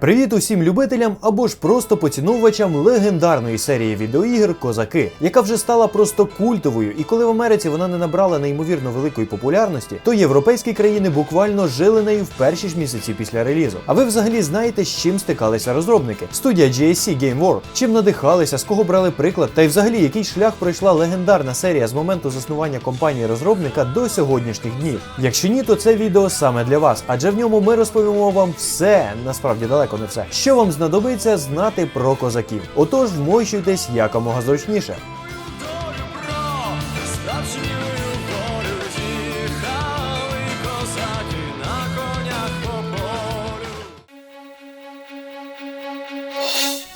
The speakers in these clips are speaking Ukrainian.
Привіт усім любителям або ж просто поціновувачам легендарної серії відеоігр Козаки, яка вже стала просто культовою, і коли в Америці вона не набрала неймовірно великої популярності, то європейські країни буквально жили нею в перші ж місяці після релізу. А ви взагалі знаєте, з чим стикалися розробники? Студія GSC Game World, чим надихалися, з кого брали приклад, та й взагалі який шлях пройшла легендарна серія з моменту заснування компанії розробника до сьогоднішніх днів. Якщо ні, то це відео саме для вас, адже в ньому ми розповімо вам все, насправді далеко не все, що вам знадобиться знати про козаків. Отож, вмощуйтесь якомога зручніше.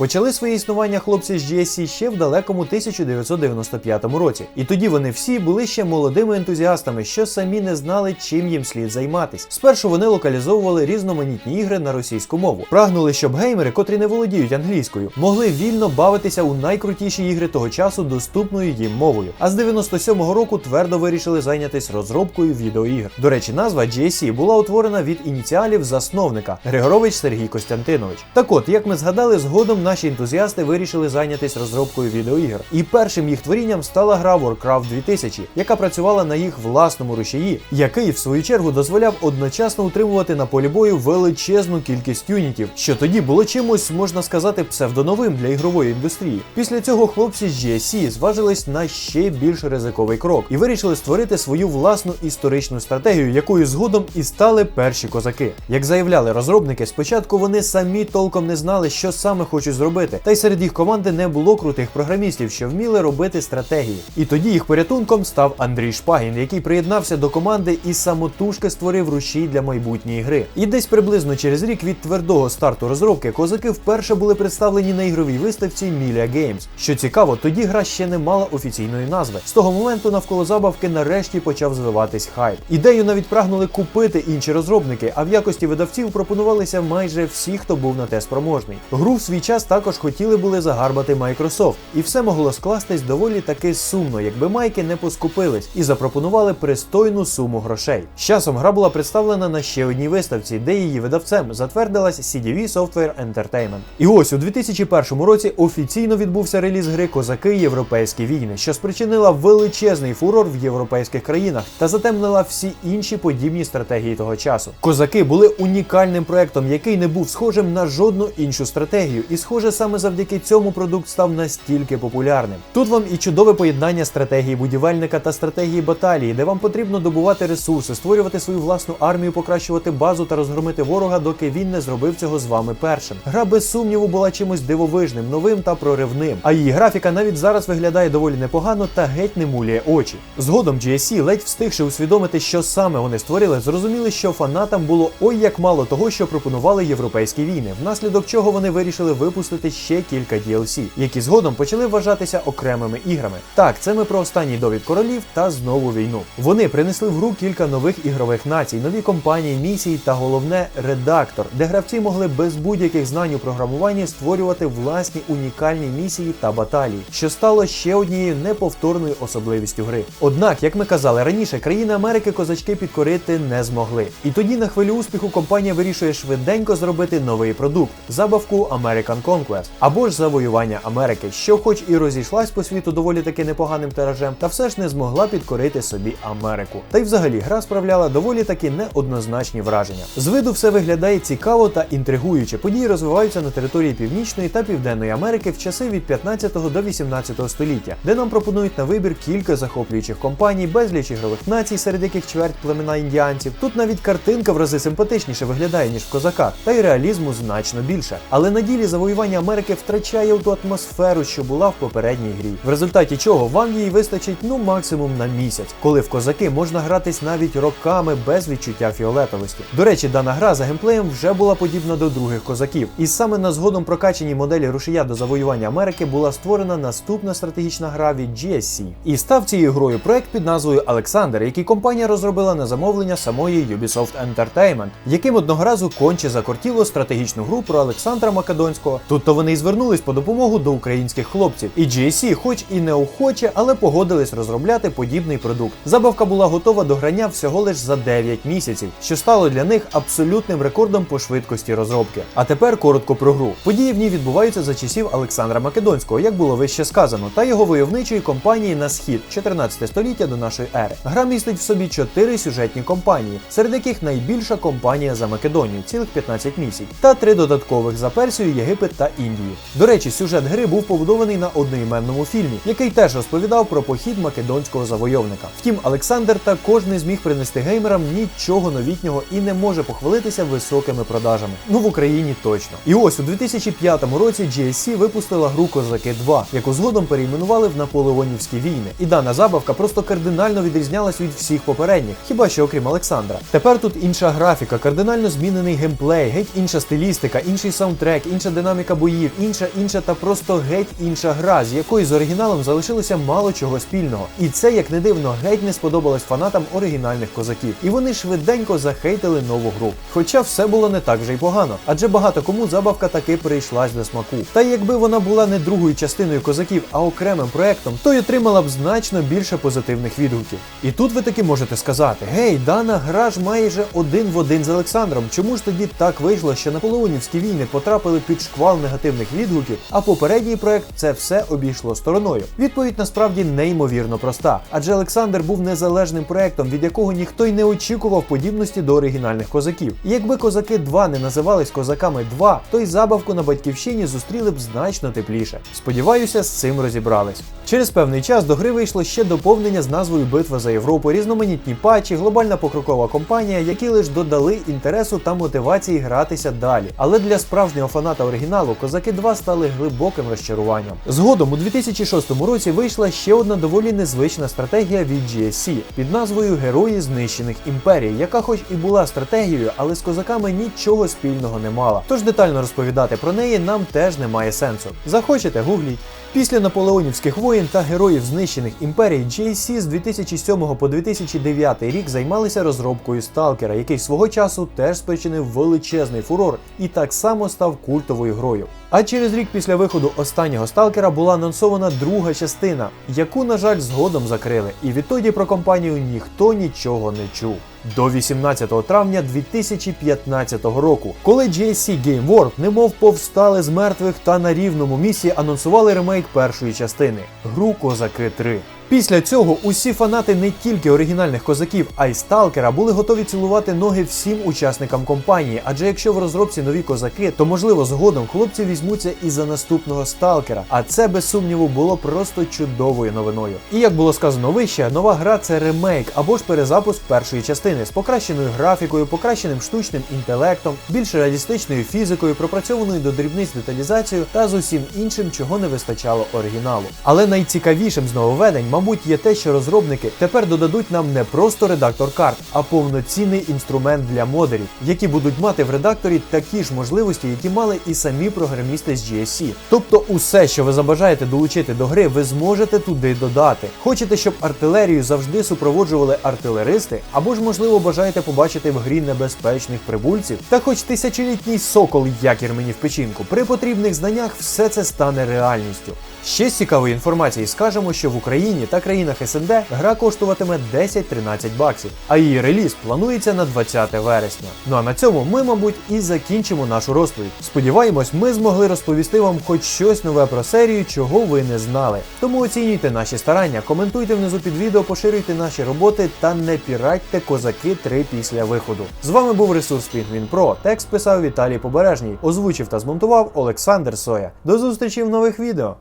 Почали своє існування хлопці з GSC ще в далекому 1995 році, і тоді вони всі були ще молодими ентузіастами, що самі не знали, чим їм слід займатись. Спершу вони локалізовували різноманітні ігри на російську мову, прагнули, щоб геймери, котрі не володіють англійською, могли вільно бавитися у найкрутіші ігри того часу доступною їм мовою. А з 97-го року твердо вирішили зайнятися розробкою відеоігр. До речі, назва GSC була утворена від ініціалів засновника Григорович Сергій Костянтинович. Так от, як ми згадали, згодом наші ентузіасти вирішили зайнятися розробкою відеоігр. І першим їх творінням стала гра Warcraft 2000, яка працювала на їх власному рушії, який в свою чергу дозволяв одночасно утримувати на полі бою величезну кількість юнітів, що тоді було чимось, можна сказати, псевдоновим для ігрової індустрії. Після цього хлопці з GSC зважились на ще більш ризиковий крок і вирішили створити свою власну історичну стратегію, якою згодом і стали перші козаки. Як заявляли розробники, спочатку вони самі толком не знали, що саме хочуть зробити, та й серед їх команди не було крутих програмістів, що вміли робити стратегії. І тоді їх порятунком став Андрій Шпагін, який приєднався до команди і самотужки створив рушій для майбутньої гри. І десь приблизно через рік від твердого старту розробки козаки вперше були представлені на ігровій виставці Міля Games. Що цікаво, тоді гра ще не мала офіційної назви. З того моменту навколо забавки нарешті почав звиватись хайп. Ідею навіть прагнули купити інші розробники, а в якості видавців пропонувалися майже всі, хто був на те спроможний. Гру в свій час також хотіли були загарбати Microsoft, і все могло скластись доволі таки сумно, якби майки не поскупились і запропонували пристойну суму грошей. З часом гра була представлена на ще одній виставці, де її видавцем затвердилась CDV Software Entertainment. І ось у 2001 році офіційно відбувся реліз гри Козаки Європейські війни, що спричинила величезний фурор в європейських країнах та затемнила всі інші подібні стратегії того часу. Козаки були унікальним проектом, який не був схожим на жодну іншу стратегію, і схоже, саме завдяки цьому продукт став настільки популярним. Тут вам і чудове поєднання стратегії будівельника та стратегії баталії, де вам потрібно добувати ресурси, створювати свою власну армію, покращувати базу та розгромити ворога, доки він не зробив цього з вами першим. Гра без сумніву була чимось дивовижним, новим та проривним. А її графіка навіть зараз виглядає доволі непогано та геть не муляє очі. Згодом GSC, ледь встигши усвідомити, що саме вони створили, зрозуміли, що фанатам було ой як мало того, що пропонували європейські війни, внаслідок чого вони вирішили випустити ще кілька DLC, які згодом почали вважатися окремими іграми. Так, це ми про останній довід королів та знову війну. Вони принесли в гру кілька нових ігрових націй, нові компанії, місії та головне редактор, де гравці могли без будь-яких знань у програмуванні створювати власні унікальні місії та баталії, що стало ще однією неповторною особливістю гри. Однак, як ми казали раніше, країни Америки козачки підкорити не змогли. І тоді на хвилю успіху компанія вирішує швиденько зробити новий продукт забавку American Conquest або ж завоювання Америки, що, хоч і розійшлась по світу доволі таки непоганим тиражем, та все ж не змогла підкорити собі Америку. Та й взагалі гра справляла доволі таки неоднозначні враження. З виду все виглядає цікаво та інтригуюче. Події розвиваються на території Північної та Південної Америки в часи від 15 до 18 століття, де нам пропонують на вибір кілька захоплюючих компаній, безліч ігрових націй, серед яких чверть племена індіанців. Тут навіть картинка в рази симпатичніше виглядає ніж в козаках, та й реалізму значно більше. Але на ділі завоювання Америки втрачає ту атмосферу, що була в попередній грі. В результаті чого вам її вистачить ну максимум на місяць, коли в козаки можна гратись навіть роками без відчуття фіолетовості. До речі, дана гра за геймплеєм вже була подібна до других козаків, і саме на згодом прокачаній моделі рушія до завоювання Америки була створена наступна стратегічна гра від GSC. І став цією грою проект під назвою Олександр, який компанія розробила на замовлення самої Ubisoft Entertainment, яким одного разу конче закортіло стратегічну гру про Олександра Македонського, Тут то вони й звернулись по допомогу до українських хлопців. І GSC, хоч і неохоче, але погодились розробляти подібний продукт. Забавка була готова до грання всього лиш за 9 місяців, що стало для них абсолютним рекордом по швидкості розробки. А тепер коротко про гру. Події в ній відбуваються за часів Олександра Македонського, як було вище сказано, та його войовничої компанії на схід 14 століття до нашої ери. Гра містить в собі чотири сюжетні компанії, серед яких найбільша компанія за Македонію, цілих 15 місій, та три додаткових за Персію, Єгипет та Індію. До речі, сюжет гри був побудований на одноіменному фільмі, який теж розповідав про похід македонського завойовника. Втім, Олександр також не зміг принести геймерам нічого новітнього і не може похвалитися високими продажами. Ну в Україні точно. І ось у 2005 році GSC випустила гру Козаки 2, яку згодом перейменували в Наполеонівські війни. І дана забавка просто кардинально відрізнялась від всіх попередніх, хіба що окрім Олександра. Тепер тут інша графіка, кардинально змінений геймплей, геть інша стилістика, інший саундтрек, інша динаміка боїв, інша, інша та просто геть інша гра, з якою з оригіналом залишилося мало чого спільного. І це, як не дивно, геть не сподобалось фанатам оригінальних козаків. І вони швиденько захейтили нову гру. Хоча все було не так вже й погано, адже багато кому забавка таки прийшлась до смаку. Та якби вона була не другою частиною козаків, а окремим проектом, то й отримала б значно більше позитивних відгуків. І тут ви таки можете сказати: гей, дана гра ж майже один в один з Олександром. Чому ж тоді так вийшло, що наполеонівські війни потрапили під шквал негативних відгуків, а попередній проект це все обійшло стороною? Відповідь насправді неймовірно проста, адже Олександр був незалежним проектом, від якого ніхто й не очікував подібності до оригінальних козаків. І якби козаки 2 не називались козаками 2, то й забавку на батьківщині зустріли б значно тепліше. Сподіваюся, з цим розібрались. Через певний час до гри вийшло ще доповнення з назвою Битва за Європу, різноманітні патчі, глобальна покрокова компанія, які лише додали інтересу та мотивації гратися далі. Але для справжнього фаната оригіналу козаки 2 стали глибоким розчаруванням. Згодом у 2006 році вийшла ще одна доволі незвична стратегія від GSC під назвою Герої знищених імперій, яка хоч і була стратегією, але з козаками нічого спільного не мала. Тож детально розповідати про неї нам теж немає сенсу. Захочете, гугліть. Після наполеонівських воєн та героїв знищених імперій GSC з 2007 по 2009 рік займалися розробкою сталкера, який свого часу теж спричинив величезний фурор і так само став культовою грою. А через рік після виходу останнього сталкера була анонсована друга частина, яку, на жаль, згодом закрили. І відтоді про компанію ніхто нічого не чув. До 18 травня 2015 року, коли GSC Game World немов повстали з мертвих та на рівному місці анонсували ремейк першої частини гру Козаки 3. Після цього усі фанати не тільки оригінальних козаків, а й сталкера були готові цілувати ноги всім учасникам компанії. Адже якщо в розробці нові козаки, то можливо згодом хлопці візьмуться і за наступного сталкера. А це без сумніву було просто чудовою новиною. І як було сказано вище, нова гра це ремейк або ж перезапуск першої частини з покращеною графікою, покращеним штучним інтелектом, більш реалістичною фізикою, пропрацьованою до дрібниць деталізацією та з усім іншим, чого не вистачало оригіналу. Але найцікавішим з нововведень, мабуть, є те, що розробники тепер додадуть нам не просто редактор карт, а повноцінний інструмент для модерів, які будуть мати в редакторі такі ж можливості, які мали і самі програмісти з GSC. Тобто, усе, що ви забажаєте долучити до гри, ви зможете туди додати. Хочете, щоб артилерію завжди супроводжували артилеристи, або ж, можливо, бажаєте побачити в грі небезпечних прибульців, та хоч тисячолітній сокол якір мені в печінку. При потрібних знаннях все це стане реальністю. Ще з цікавої інформації скажемо, що в Україні та країнах СНД гра коштуватиме 10-13 баксів, а її реліз планується на 20 вересня. Ну а на цьому ми, мабуть, і закінчимо нашу розповідь. Сподіваємось, ми змогли розповісти вам хоч щось нове про серію, чого ви не знали. Тому оцінюйте наші старання, коментуйте внизу під відео, поширюйте наші роботи та не піратьте козаки 3 після виходу. З вами був ресурс Пінгвін Про. Текст писав Віталій Побережній, озвучив та змонтував Олександр Соя. До зустрічі в нових відео.